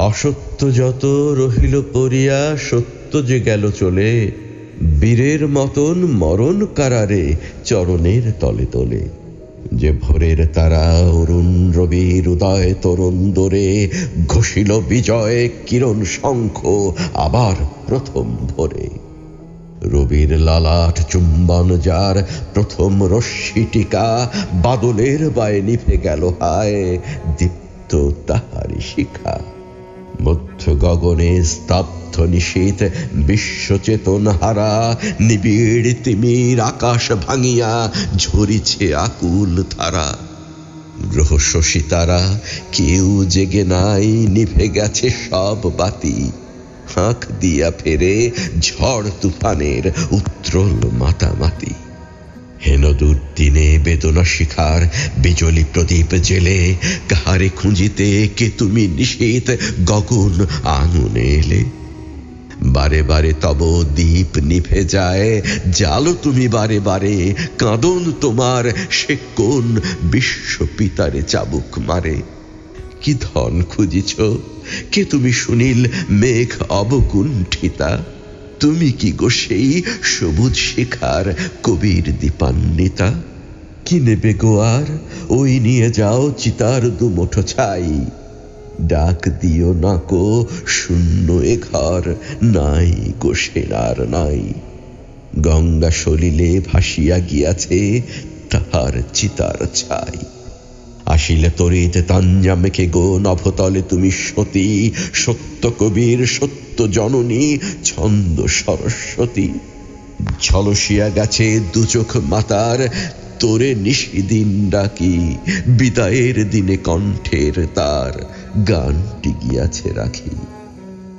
অসত্য যত রহিল পরিয়া সত্য যে গেল চলে। বীরের মতন মরণ কারারে, চরণের তলে তলে। যে ভোরের তারা অরুণ রবির উদয় তরুণ দোরে, ঘষিল বিজয় কিরণ শঙ্খ আবার প্রথম ভোরে। রবির লালাট চুম্বন যার প্রথম রশ্মি টিকা, বাদলের বায়ে নিভে গেল হায়, দীপ্ত তাহারি শিখা। মধ্য গগনে স্তব্ধ নিশীত বিশ্বচেতন হারা, নিবিড় তিমির আকাশ ভাঙিয়া ঝরিছে আকুল ধারা। গ্রহ শশী তারা কেউ জেগে নাই, নিভে গেছে সব বাতি। হাঁক দিয়া ফেরে ঝড় তুফানের উত্রল মাতামাতি। হেনদূর দিনে বেদনা শিখার বিজলি প্রদীপ জেলে কাহারে খুঁজিতে কে তুমি নিশীত গগন আঙুনে এলে? বারে বারে তব দীপ নিভে যায়, জালো তুমি বারে বারে, কাঁদন তোমার সে কোন বিশ্ব পিতারে চাবুক মারে? কি ধন খুঁজিছ? কে তুমি শুনিল মেঘ অবকুণ্ঠিতা? তুমি কি গো সেই সবুজ শিখার কবির দীপান্বিতা? কি নেবে গো আর? ওই নিয়ে যাও চিতার দুমুঠো ছাই। ডাক দিও না কো শূন্য এ ঘর, নাই গো সেরার নাই। গঙ্গা সলিলে ভাসিয়া গিয়াছে তাহার চিতার ছাই। আসিলে তরিত তাঞ্জা মেখে গো নভতলে তুমি সতী, সত্য কবির, সত্য জননী, ছন্দ সরস্বতী। ঝলসিয়া গেছে দু চোখ মাতার, তোরে নিশিদিন ডাকি, বিদায়ের দিনে কণ্ঠের তার, গানটি গিয়াছে রাখি।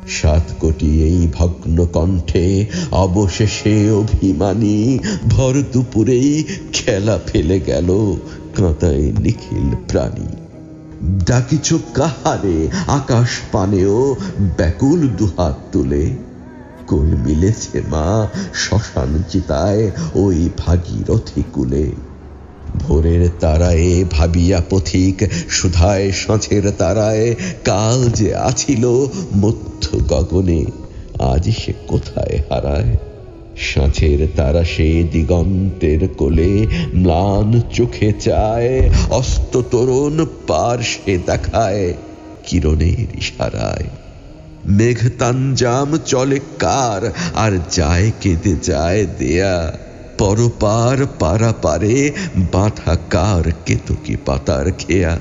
সাত কোটি এই ভগ্ন কণ্ঠে অবশেষে অভিমানী, ভর দুপুরেই খেলা ফেলে গেল কাঁতায় নিখিল প্রাণী। ডাকিছ কাহারে আকাশ পানেও ব্যাকুল দুহাত তুলে? কই মিলেছে মা শ্মশান চিতায় ওই ভাগীরথী কুলে। ভোরের তারায় ভাবিয়া পথিক, সুধায় সাঁচের তারায় কাল যে আছিল মধ্য গগনে, আজ সে কোথায় হারায়? সাঁচের তারা সে দিগন্তের কোলে ম্লান চোখে চায়, অস্ত তরুণ পার সে দেখায়, কিরণের ইশারায়। মেঘ তাঞ্জাম চলে কার, আর যায় কেঁদে যায় দেয়া। পরপার পারা পারে বাঁধা কার কেতকি পাতার খেয়া।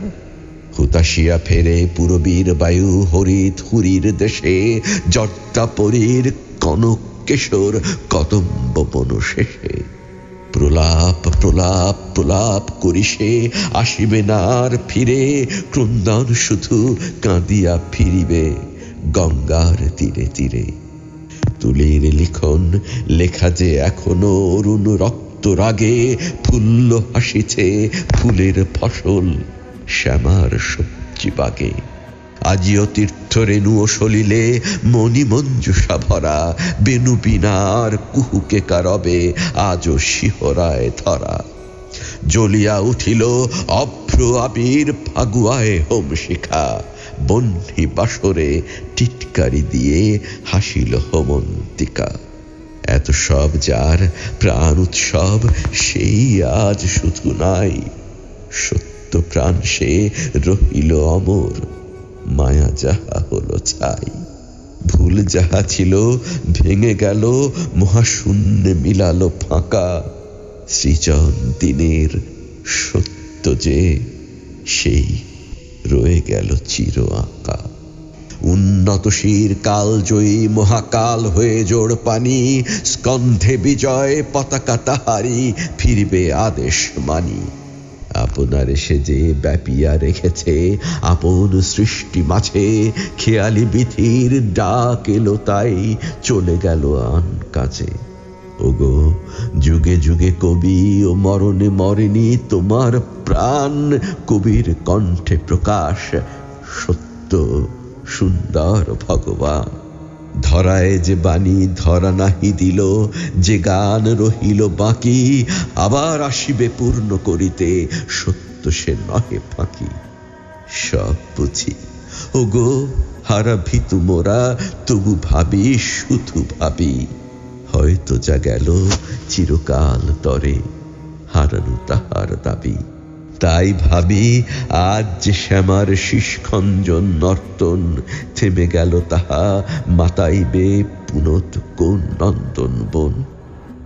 হুতাশিয়া ফেরে পুরবীর বায়ু হরিত হুরির দেশে, জট্টাপরীর কনক কেশর কদম্ব বন শেষে। প্রলাপ প্রলাপ প্রলাপ করি সে, আসিবে না আর ফিরে, ক্রন্দন শুধু কাঁদিয়া ফিরিবে গঙ্গার তীরে তীরে। তুলির লিখন লেখা যে এখনও অরুণ রক্ত রাগে, ফুল্ল হাসিছে ফুলের ফসল শ্যামার সবজি বাগে। আজিও তীর্থ রেণু ও সলিলে মণি মঞ্জুষা ভরা বেনু বিনার কুহুকে কারবে, আজও শিহরায় ধরা। জ্বলিয়া উঠিল অভ্র আবির ফাগুয়ায় হোম শিখা বহ্নি বাসরে টিটকারি দিয়ে হাসিল হোমন্তিকা। এত সব যার প্রাণ উৎসব, সেই আজ শুধু নাই, সত্য প্রাণ সে রহিল অমর। মায়া যাহা হলো ছাই ভুল যাহা ছিল ভেঙে গেল, মহাশূন্যে মিলালো ফাঁকা। সৃজন দিনের সত্য যে, সেই রয়ে গেল চির আঁকা। উন্নতশীর কালজয়ী মহাকাল হয়ে জোড় পানি, স্কন্ধে বিজয় পতাকা তাহারি, ফিরবে আদেশ মানি। আপনার সে যে ব্যাপিয়া রেখেছে, আপন সৃষ্টি মাঝে খেয়ালি বিথির ডাক এলো তাই চলে গেল আন কাছে। ওগো, যুগে যুগে কবি ও মরণে মরেনি তোমার প্রাণ, কবির কণ্ঠে প্রকাশ সত্য সুন্দর ভগবান। ধরায় যে বাণী ধরা নাহি দিল, যে গান রহিল বাকি, আবার আসিবে পূর্ণ করিতে, সত্য সে নহে ফাঁকি। সব বুঝি। ওগো, হারা ভিতু মোরা, তবু ভাবি, শুধু ভাবি। হয়তো যা গেল চিরকাল তরে, হারানো তাহার দাবি। তাই ভাবি, আজ যে শ্যামার শিষ্খঞ্জন নর্তন থেমে গেল তাহা মাতাইবে পুনত কোন নন্দন বন।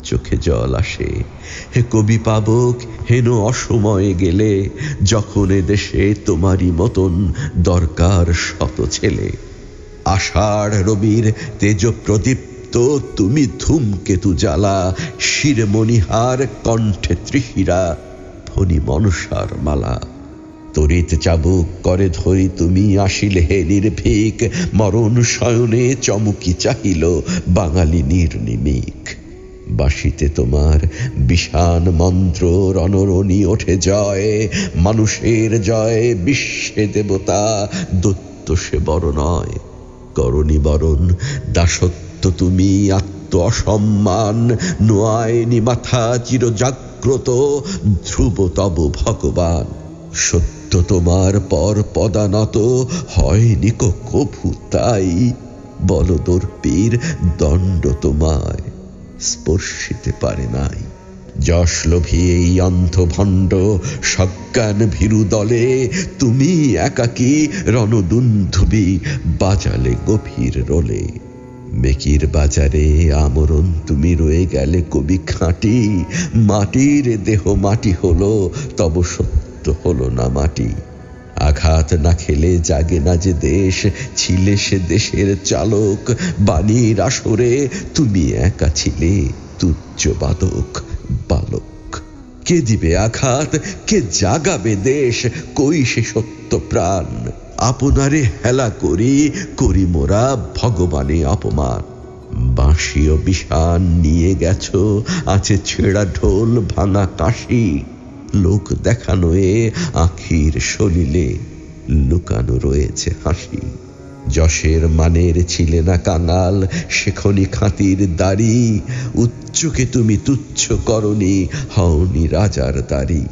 চোখে জল আসে, হে কবি পাবক, হেন অসময়ে গেলে, যখন এ দেশে তোমারই মতন দরকার শত ছেলে। আষাঢ় রবির তেজ প্রদীপ্ত তুমি ধূমকেতু জ্বালা, শিরমণিহার কণ্ঠে ত্রিশিরা ফণি মনসার মালা। তরিত চাবুক করে ধরি তুমি আসিলে হে নির্ভীক, মরণ শয়নে চমকি চাহিল বাঙালি নির্নিমিক। বাসিতে তোমার বিষান মন্ত্র রণরণী ওঠে জয়, মানুষের জয় বিশ্বে দেবতা দত্ত সে বড় নয়। করণী বরণ, দাসত্ব তুমি আত্ম অসম্মান, নোয়ায়নি মাথা চির জাগ্রত, ধ্রুব তব ভগবান। সত্য তোমার পর পদানত হয়নি কভু তাই। বলদর্পীর দণ্ড তোমায়, স্পর্শিতে পারে নাই। যশ লোভী এই অন্ধভণ্ড, সজ্ঞান ভীরু দলে, তুমি একাকী রণদুন্ধুবি বাজালে গভীর রোলে। মেকির বাজারে আমরণ তুমি রয়ে গেলে কবি খাঁটি। মাটির দেহ মাটি হলো, তব সত্য হলো না মাটি। আঘাত না খেলে জাগে না যে দেশ, ছিলে সে দেশের চালক। বাণীর আসরে তুমি একা ছিলে, তুচ্ছ বাদক, বালক। কে দিবে আঘাত, কে জাগাবে দেশ, কই সে সত্য প্রাণ? আপনারে হেলা করি করি মোরা ভগবানে অপমান। বাঁশিও বিষান নিয়ে গেছ, আছে ছেঁড়া ঢোল, ভাঙা কাশি। লোক দেখানো এ আখির সলিলে, লুকানো রয়েছে হাসি। যশের মানের ছিলে না কাঙাল শেখনি খাতির দাড়ি। উচ্চকে তুমি তুচ্ছ করনি হওনি রাজার দাড়ি।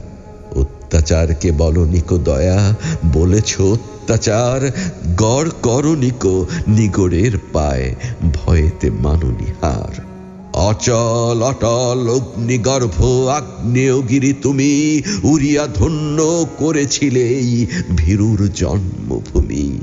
অত্যাচারকে বলনিকো দয়া, বলেছ অত্যাচার। গড় করনিকো নিগড়ের পায়, ভয়েতে মাননি হার অচল, অটল, অগ্নিগর্ভ, আগ্নেয়গিরি তুমি উড়িয়া ধন্য করেছিলে ভীরুর জন্মভূমি।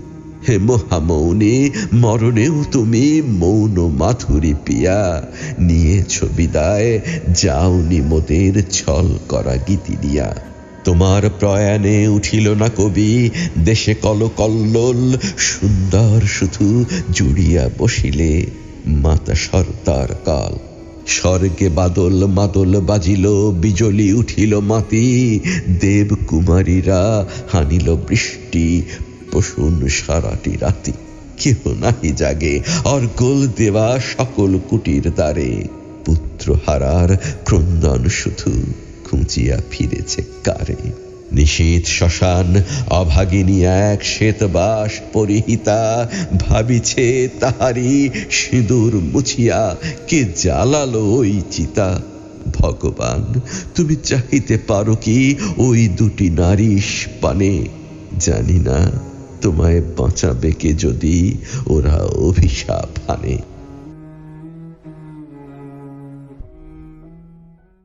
হে মহামৌনি, মরণেও তুমি মৌন মাথুরি পিয়া। নিয়েছ বিদায়, যাওনি মোদের ছল করা গীতি দিয়া। তোমার প্রয়াণে উঠিল না কবি, দেশে কল কল্লোল, সুন্দর শুধু জুড়িয়া বসিলে মাতা সর্দার কাল। স্বর্গে বাদল মাদল বাজিল, বিজলি উঠিল মাতি দেব কুমারীরা হানিল বৃষ্টি পশুন সারাটি রাতি। কেহ নাহি জাগে, অর্গল দেওয়া সকল কুটির দ্বারে পুত্র হারার ক্রন্দন শুধু। খুঁচিয়া ফিরেছে কারে? নিশীত শ্মশান, অভাগিনী এক শ্বেতবাস পরিহিতা, ভাবিছে তাহারি সিঁদুর মুছিয়া, কে জ্বালালো ওই চিতা? ভগবান, তুমি চাহিতে পারো কি ওই দুটি নারীশ পানে? জানি না, তোমায় বাঁচাবে কে যদি ওরা অভিশাপ আনে